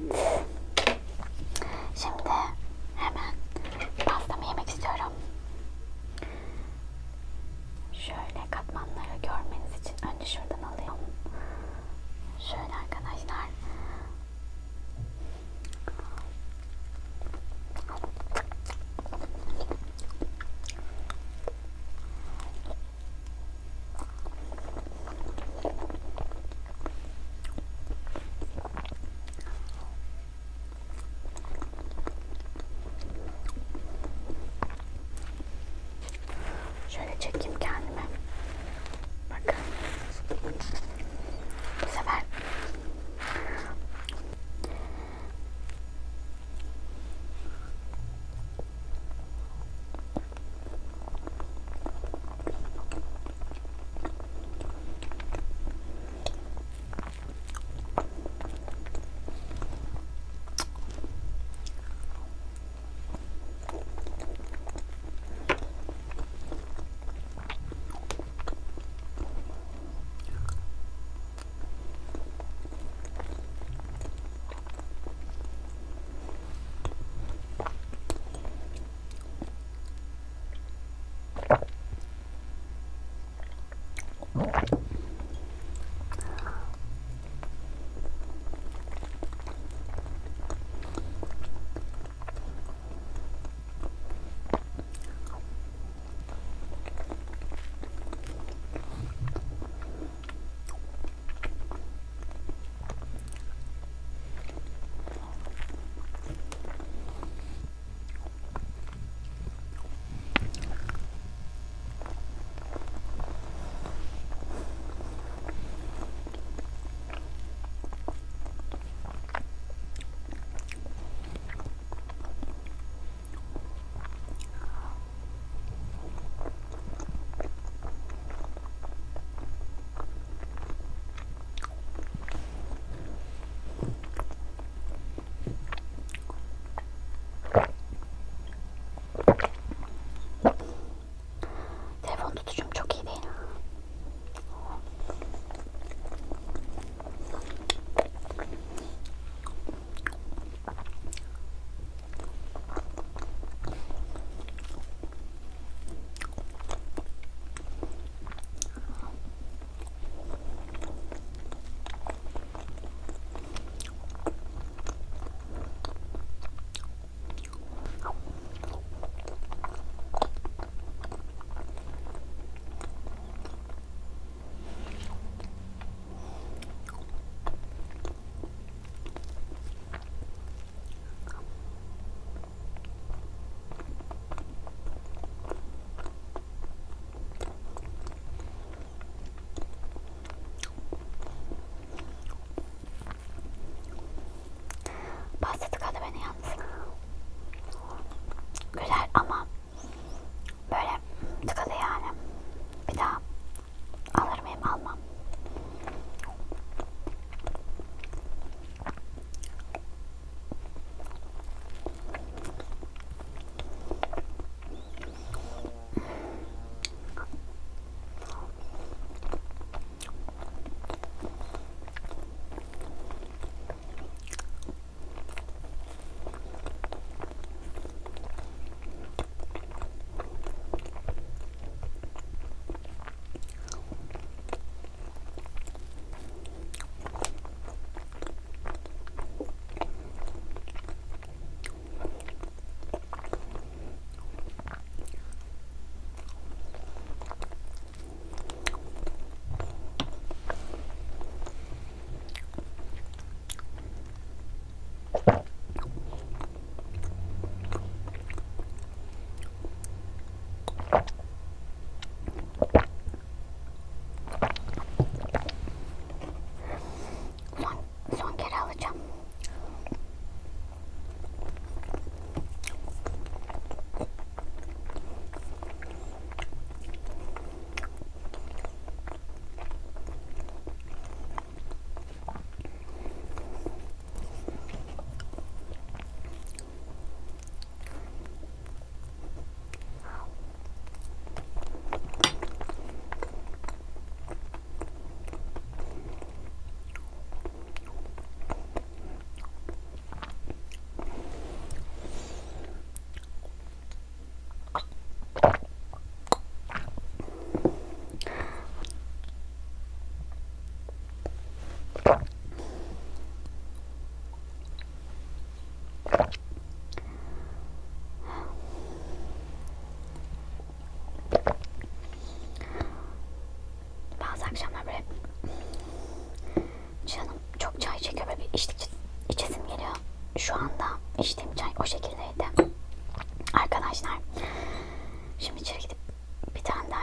Yeah.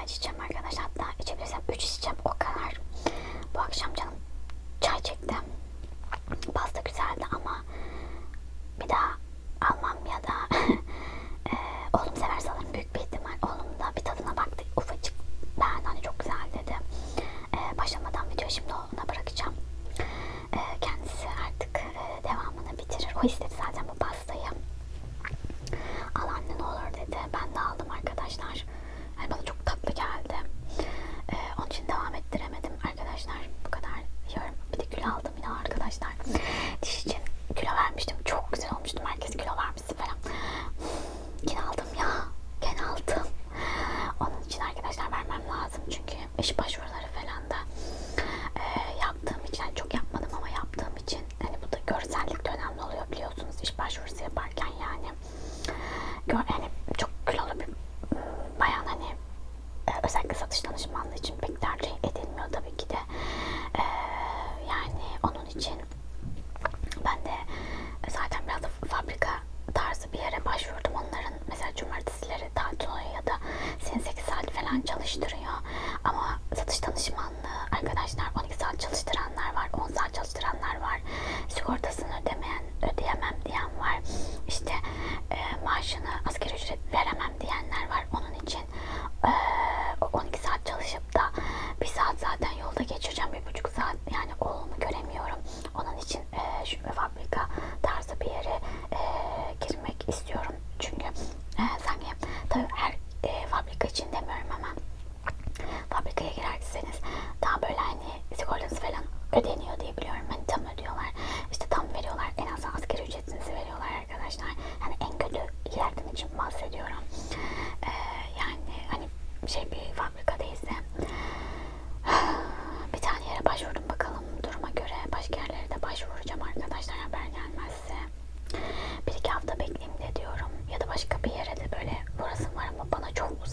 çay içeceğim arkadaşlar. Hatta içebilirsem 3 içeceğim o kadar. Bu akşam canım çay çekti. Pasta güzeldi ama bir daha しのしまん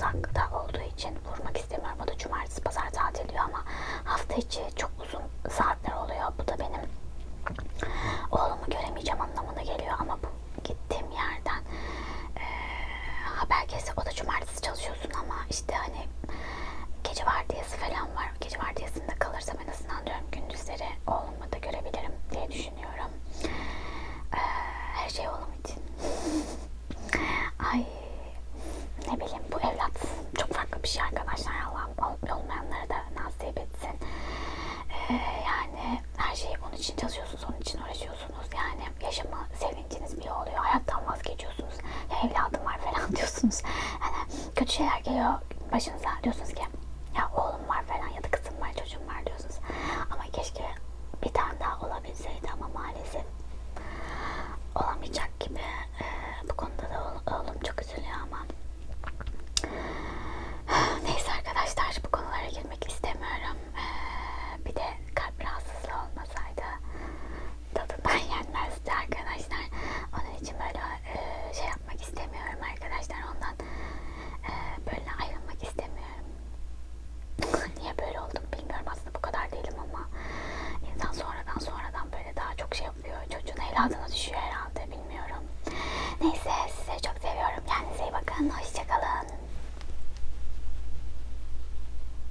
uzakta olduğu için vurmak istemiyorum. O da cumartesi pazar tatil diyor ama hafta içi çok uzun saatler oluyor. Bu da benim oğlumu göremeyeceğim anlamına geliyor ama bu gittiğim yerden e, haber kesi o da cumartesi çalışıyorsun ama işte hani gece vardiyası falan var. Gece vardiyasında kalırsam en azından diyorum gündüzleri o 진짜 수였어.